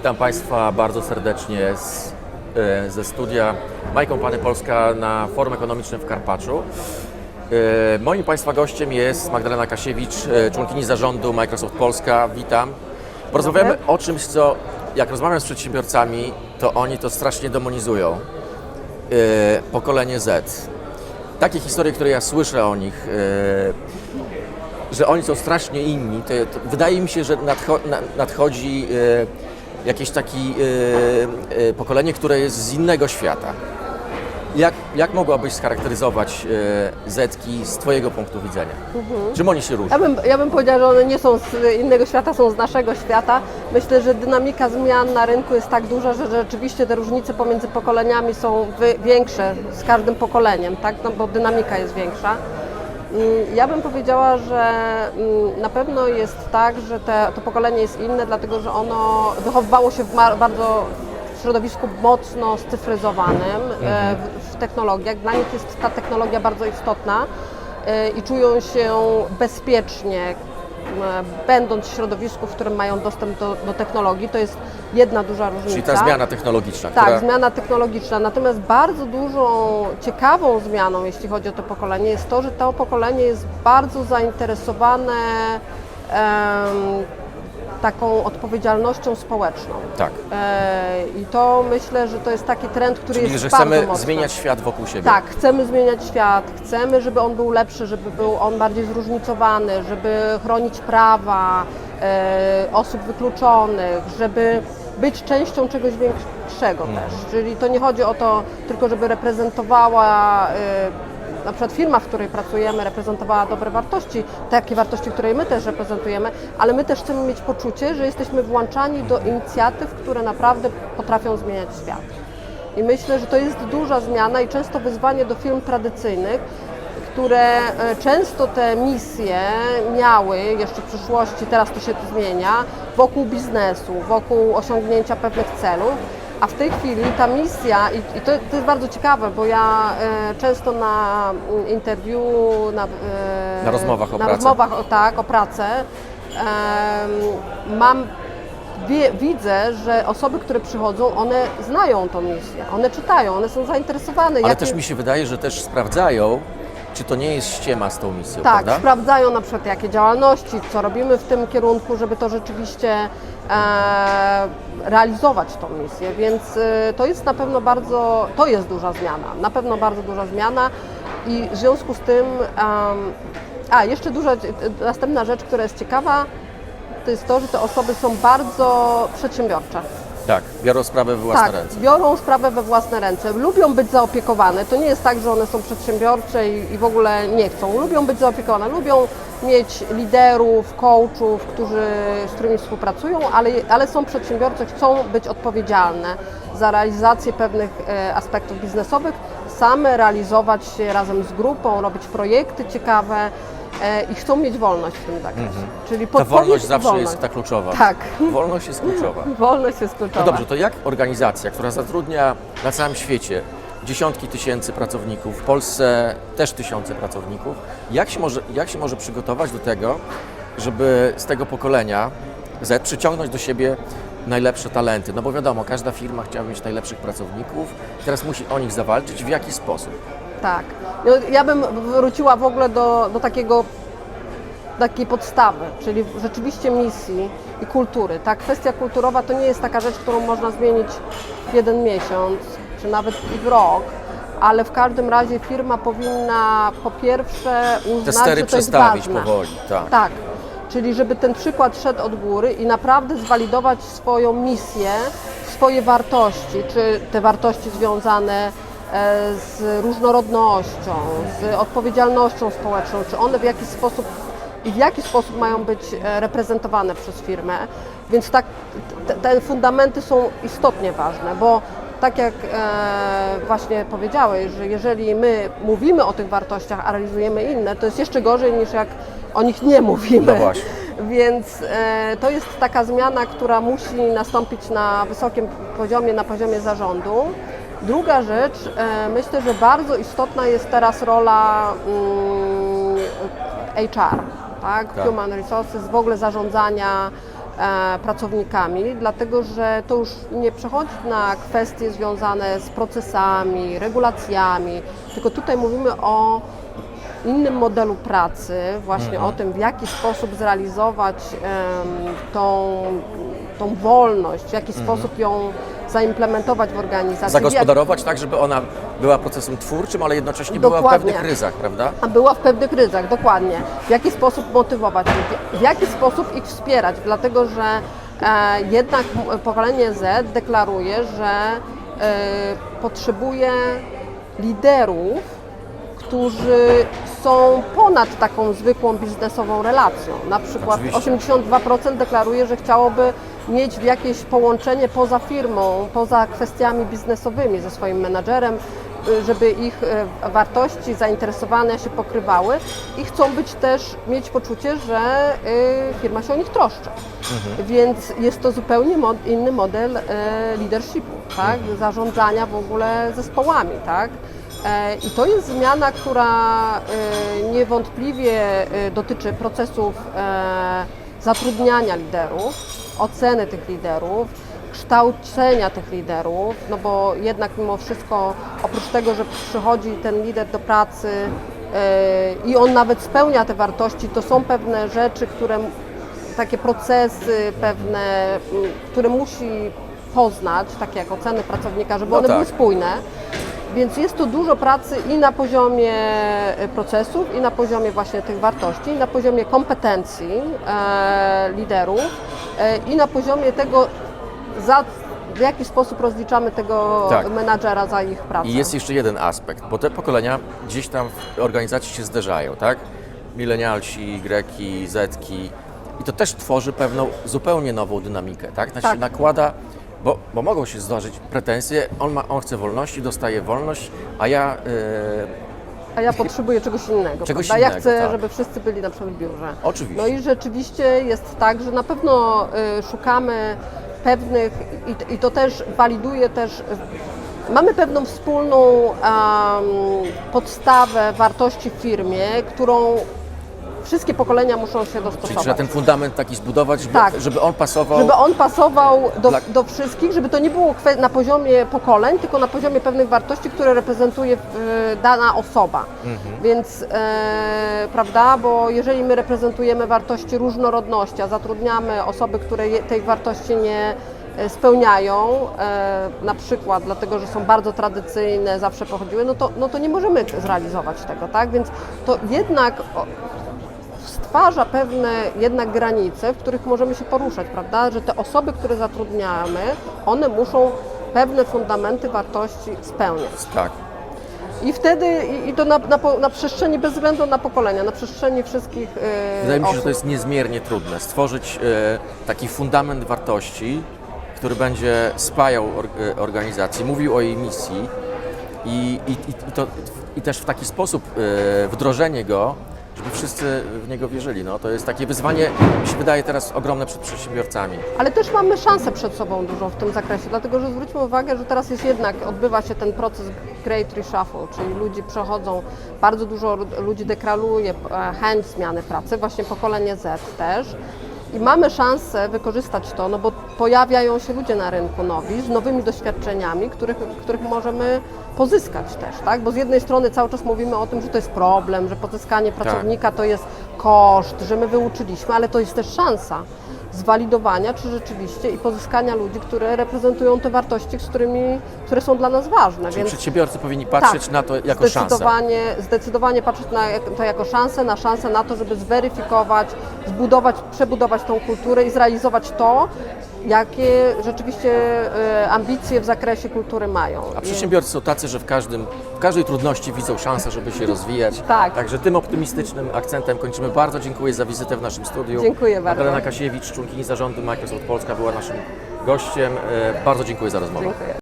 Witam Państwa bardzo serdecznie z, e, ze studia My Company Polska na Forum Ekonomicznym w Karpaczu. E, Moim Państwa gościem jest Magdalena Kasiewicz, e, członkini zarządu Microsoft Polska. Witam. Porozmawiamy o czymś, co jak rozmawiam z przedsiębiorcami, to oni to strasznie demonizują. Pokolenie Z. Takie historie, które ja słyszę o nich, że oni są strasznie inni, to, to wydaje mi się, że nadcho, na, nadchodzi jakieś takie e, e, pokolenie, które jest z innego świata. Jak, jak mogłabyś scharakteryzować e, Zetki z Twojego punktu widzenia? Czym oni się różnią? Ja bym, ja bym powiedziała, że one nie są z innego świata, są z naszego świata. Myślę, że dynamika zmian na rynku jest tak duża, że rzeczywiście te różnice pomiędzy pokoleniami są wy, większe z każdym pokoleniem, tak? no, bo dynamika jest większa. Ja bym powiedziała, że mm, na pewno jest tak, że te, to pokolenie jest inne, dlatego że ono wychowywało się w bardzo w środowisku mocno scyfryzowanym e, w, w technologiach. Dla nich jest ta technologia bardzo istotna e, i czują się bezpiecznie, będąc w środowisku, w którym mają dostęp do, do technologii. To jest jedna duża różnica. Czyli ta zmiana technologiczna, Tak, która... zmiana technologiczna. Natomiast bardzo dużą, ciekawą zmianą, jeśli chodzi o to pokolenie, jest to, że to pokolenie jest bardzo zainteresowane em, taką odpowiedzialnością społeczną. Tak. E, I to myślę, że to jest taki trend, który Czyli, jest że bardzo chcemy mocny. zmieniać świat wokół siebie. Tak, chcemy zmieniać świat, chcemy, żeby on był lepszy, żeby był on bardziej zróżnicowany, żeby chronić prawa e, osób wykluczonych, żeby być częścią czegoś większego też. Czyli to nie chodzi o to tylko, żeby reprezentowała e, na przykład firma, w której pracujemy, reprezentowała dobre wartości, takie wartości, które my też reprezentujemy, ale my też chcemy mieć poczucie, że jesteśmy włączani do inicjatyw, które naprawdę potrafią zmieniać świat. I myślę, że to jest duża zmiana i często wyzwanie do firm tradycyjnych, które e, często te misje miały jeszcze w przyszłości, teraz to się zmienia, wokół biznesu, wokół osiągnięcia pewnych celów. A w tej chwili ta misja, i, i to, to jest bardzo ciekawe, bo ja e, często na mm, interwiu, na, e, Na rozmowach o na pracę. rozmowach o, tak, o pracę, em, mam wie, widzę, że osoby, które przychodzą, one znają tą misję, one czytają, one są zainteresowane. Ale też mi się wydaje, że też sprawdzają, czy to nie jest ściema z tą misją, Tak, prawda? sprawdzają na przykład jakie działalności, co robimy w tym kierunku, żeby to rzeczywiście e, realizować tą misję, więc e, to jest na pewno bardzo, to jest duża zmiana, na pewno bardzo duża zmiana i w związku z tym, em, a jeszcze duża, następna rzecz, która jest ciekawa, to jest to, że te osoby są bardzo przedsiębiorcze. Tak, biorą sprawę w własne tak, ręce. biorą sprawę we własne ręce. Lubią być zaopiekowane. To nie jest tak, że one są przedsiębiorcze i, i w ogóle nie chcą. Lubią być zaopiekowane. Lubią mieć liderów, coachów, którzy, z którymi współpracują, ale, ale są przedsiębiorcy, chcą być odpowiedzialne za realizację pewnych e, aspektów biznesowych, same realizować się razem z grupą, robić projekty ciekawe i chcą mieć wolność w tym zakresie. Czyli Mhm. Ta podpowiedź wolność zawsze wolność. jest ta kluczowa. Tak. Wolność jest kluczowa. Wolność jest kluczowa. No dobrze, to jak organizacja, która zatrudnia na całym świecie dziesiątki tysięcy pracowników, w Polsce też tysiące pracowników, jak się może, jak się może przygotować do tego, żeby z tego pokolenia Z przyciągnąć do siebie najlepsze talenty? No bo wiadomo, każda firma chciała mieć najlepszych pracowników, teraz musi o nich zawalczyć. W jaki sposób? Tak. Ja bym wróciła w ogóle do, do takiego takiej podstawy, czyli rzeczywiście misji i kultury. Ta kwestia kulturowa to nie jest taka rzecz, którą można zmienić w jeden miesiąc, czy nawet i w rok, ale w każdym razie firma powinna po pierwsze uznać, Te stery że to jest przestawić ważne. powoli. Tak. Tak, czyli żeby ten przykład szedł od góry i naprawdę zwalidować swoją misję, swoje wartości, czy te wartości związane z różnorodnością, z odpowiedzialnością społeczną, czy one w jakiś sposób i w jaki sposób mają być e, reprezentowane przez firmę. Więc tak, te, te fundamenty są istotnie ważne, bo tak jak e, właśnie powiedziałeś, że jeżeli my mówimy o tych wartościach, a realizujemy inne, to jest jeszcze gorzej niż jak o nich nie mówimy. No właśnie. Więc e, to jest taka zmiana, która musi nastąpić na wysokim poziomie, na poziomie zarządu. Druga rzecz, e, myślę, że bardzo istotna jest teraz rola mm, HR, tak? Tak. Human Resources, w ogóle zarządzania e, pracownikami, dlatego że to już nie przechodzi na kwestie związane z procesami, regulacjami, tylko tutaj mówimy o innym modelu pracy, właśnie o tym, w jaki sposób zrealizować em, tą, tą wolność, w jaki sposób ją zaimplementować w organizacji. Zagospodarować tak, żeby ona była procesem twórczym, ale jednocześnie była w Dokładnie. pewnych ryzach, prawda? A była w pewnych ryzach, dokładnie. W jaki sposób motywować ludzi, w jaki sposób ich wspierać, dlatego że e, jednak pokolenie Z deklaruje, że e, potrzebuje liderów, którzy są ponad taką zwykłą biznesową relacją. Na przykład Oczywiście. 82% deklaruje, że chciałoby mieć jakieś połączenie poza firmą, poza kwestiami biznesowymi ze swoim menadżerem, y, żeby ich y, wartości, zainteresowania się pokrywały i chcą być też, mieć poczucie, że y, firma się o nich troszczy. Więc jest to zupełnie mod, inny model leadershipu, tak? zarządzania w ogóle zespołami. Tak? E, I to jest zmiana, która niewątpliwie dotyczy procesów e, zatrudniania liderów, oceny tych liderów, kształcenia tych liderów, no bo jednak mimo wszystko oprócz tego, że przychodzi ten lider do pracy e, i on nawet spełnia te wartości, to są pewne rzeczy, które takie procesy pewne, które musi poznać, takie jak oceny pracownika, żeby No one tak. były spójne. Więc jest tu dużo pracy i na poziomie e, procesów, i na poziomie właśnie tych wartości, i na poziomie kompetencji e, liderów, e, i na poziomie tego, za, w jaki sposób rozliczamy tego Tak. menadżera za ich pracę. I jest jeszcze jeden aspekt, bo te pokolenia gdzieś tam w organizacji się zderzają, tak? Milenialsi, Greki, Zetki. I to też tworzy pewną zupełnie nową dynamikę, tak? Znaczy Tak. nakłada, bo, bo mogą się zdarzyć pretensje, on, ma, on chce wolności, dostaje wolność, a ja e, A ja potrzebuję czegoś innego. Czegoś prawda? innego, ja chcę, tak. żeby wszyscy byli na przykład w biurze. Oczywiście. No i rzeczywiście jest tak, że na pewno y, szukamy pewnych, i, to- i to też waliduje też, mamy pewną wspólną em, podstawę wartości w firmie, którą wszystkie pokolenia muszą się czyli dostosować. trzeba ten fundament taki zbudować, żeby, Tak. żeby on pasował. Żeby on pasował do, Dla- do wszystkich, żeby to nie było na poziomie pokoleń, tylko na poziomie pewnych wartości, które reprezentuje e, dana osoba. Mhm. Więc, e, prawda, bo jeżeli my reprezentujemy wartości różnorodności, a zatrudniamy osoby, które je, tej wartości nie e, spełniają, e, na przykład dlatego, że są bardzo tradycyjne, zawsze pochodziły, no to, no to nie możemy zrealizować tego, tak? Więc to jednak stwarza pewne jednak granice, w których możemy się poruszać, prawda? Że te osoby, które zatrudniamy, one muszą pewne fundamenty wartości spełniać. Tak. I wtedy, i, to na, na, na przestrzeni, bez względu na pokolenia, na przestrzeni wszystkich e, Wydaje mi się, że osób. to jest niezmiernie trudne. Stworzyć e, taki fundament wartości, który będzie spajał or, e, organizacji, mówił o jej misji i, i, i, to, i też w taki sposób e, wdrożenie go, żeby wszyscy w niego wierzyli. No, to jest takie wyzwanie, mi się wydaje teraz ogromne przed przedsiębiorcami. Ale też mamy szansę przed sobą dużo w tym zakresie, dlatego że zwróćmy uwagę, że teraz jest jednak, odbywa się ten proces Great Reshuffle, czyli ludzie przechodzą, bardzo dużo ludzi deklaruje e, chęć zmiany pracy, właśnie pokolenie Z też. I mamy szansę wykorzystać to, no bo pojawiają się ludzie na rynku nowi, z nowymi doświadczeniami, których, których możemy pozyskać też, tak? Bo z jednej strony cały czas mówimy o tym, że to jest problem, że pozyskanie pracownika to jest koszt, że my wyuczyliśmy, ale to jest też szansa zwalidowania, czy rzeczywiście i pozyskania ludzi, które reprezentują te wartości, z którymi, które są dla nas ważne. Czyli Więc przedsiębiorcy powinni patrzeć tak, na to jako szansę. zdecydowanie, zdecydowanie patrzeć na to jako szansę, na szansę na to, żeby zweryfikować, zbudować, przebudować tą kulturę i zrealizować to, jakie rzeczywiście e, ambicje w zakresie kultury mają. A przedsiębiorcy są tacy, że w, każdym, w każdej trudności widzą szansę, żeby się rozwijać. Tak. Także tym optymistycznym akcentem kończymy. Bardzo dziękuję za wizytę w naszym studiu. Dziękuję bardzo. Magdalena Kasiewicz, członkini zarządu Microsoft Polska była naszym gościem. E, Bardzo dziękuję za rozmowę. Dziękuję.